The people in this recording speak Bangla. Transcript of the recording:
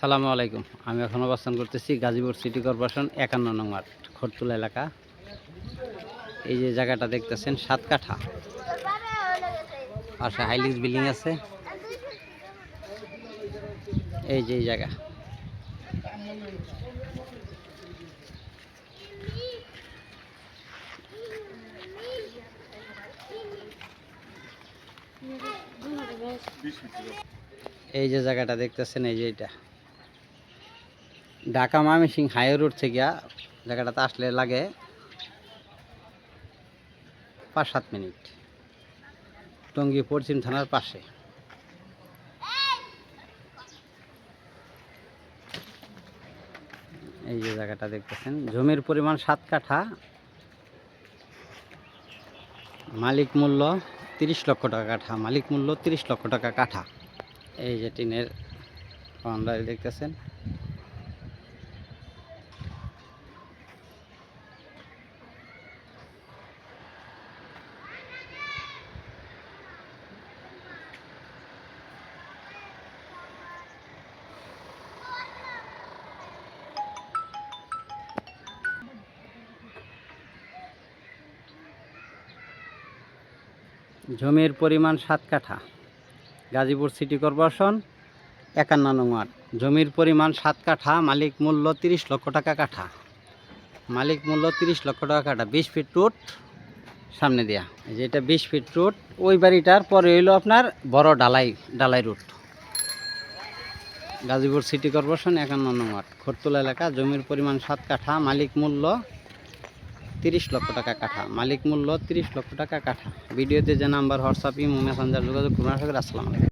সালামু আলাইকুম। আমি এখন অবস্থান করতেছি গাজীপুর সিটি কর্পোরেশন একান্ন নং ওয়ার্ড খরতুলা এলাকা। এই যে জায়গাটা দেখতেছেন, সাত কাঠা। পাশে হাইলিক্স বিল্ডিং আছে। এই যে এই জায়গা। এই যে জায়গাটা দেখতেছেন, এই যে এটা ঢাকা মামিসিং হাই রোড থেকে জায়গাটাতে আসলে লাগে পাঁচ সাত মিনিট। টঙ্গী পশ্চিম থানার পাশে। এই যে জায়গাটা দেখতেছেন, জমির পরিমাণ সাত কাঠা। মালিক মূল্য তিরিশ লক্ষ টাকা কাঠা, মালিক মূল্য তিরিশ লক্ষ টাকা কাঠা। এই যে টিনের দেখতেছেন। জমির পরিমাণ সাত কাঠা। গাজীপুর সিটি কর্পোরেশন, একান্ন নং ওয়ার্ড। জমির পরিমাণ সাত কাঠা, মালিক মূল্য তিরিশ লক্ষ টাকা কাঠা। মালিক মূল্য তিরিশ লক্ষ টাকা কাঠা, বিশ ফিট রুট সামনে দেয়া। এই যে এটা বিশ ফিট রুট, ওই বাড়িটার পরে হইল আপনার বড় ডালাই ডালাই রুট। গাজীপুর সিটি কর্পোরেশন, একান্ন নং ওয়ার্ড। খরতুলা এলাকা, জমির পরিমাণ সাত কাঠা, মালিক মূল্য তিরিশ লক্ষ টাকা কাঠা। মালিক মূল্য তিরিশ লক্ষ টাকা কাঠা। ভিডিওতে যে নাম্বার, হোয়াটসঅ্যাপ, ইমো, মেসেঞ্জার যোগাযোগ করুন। আশা আসসালামু আলাইকুম।